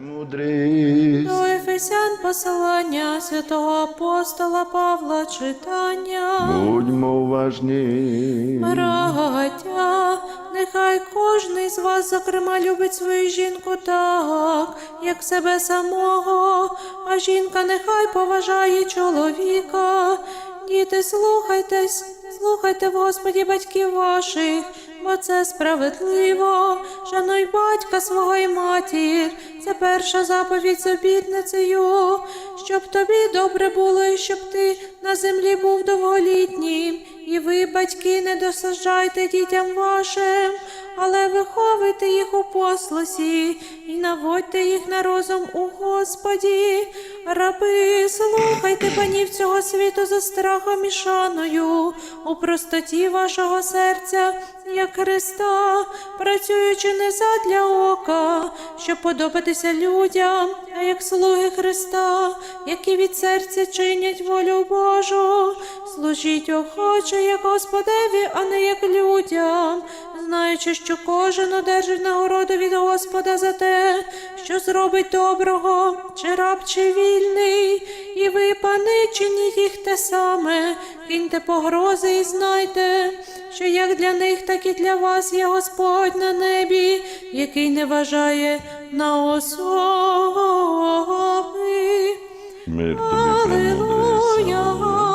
Мудрість. До Ефесян посилання святого апостола Павла читання. Будьмо уважні. Браття, нехай кожний з вас, зокрема, любить свою жінку так, як себе самого, а жінка нехай поважає чоловіка. Діти, слухайтесь, слухайте Господі батьків ваших, бо це справедливо. Шануй батька свого і матір. Це перша заповідь з обітницею, щоб тобі добре було, і щоб ти на землі був довголітнім. І ви, батьки, не досаджайте дітям вашим, але виховуйте їх у послусі і наводьте їх на розум у Господі. Раби, слухайте панів цього світу за страхом і шаною, у простоті вашого серця, як Христа, працюючи не задля ока, щоб подобатися людям, а як слуги Христа, які від серця чинять волю Божу. Служіть охоче, як Господеві, а не як людям, знаючи, що кожен одержить нагороду від Господа за те, що зробить доброго, чи раб, чи вільний, і ви, пани, чиніть їх те саме, киньте погрози і знайте, що як для них, так і для вас є Господь на небі, який не вважає на особи. Прямо.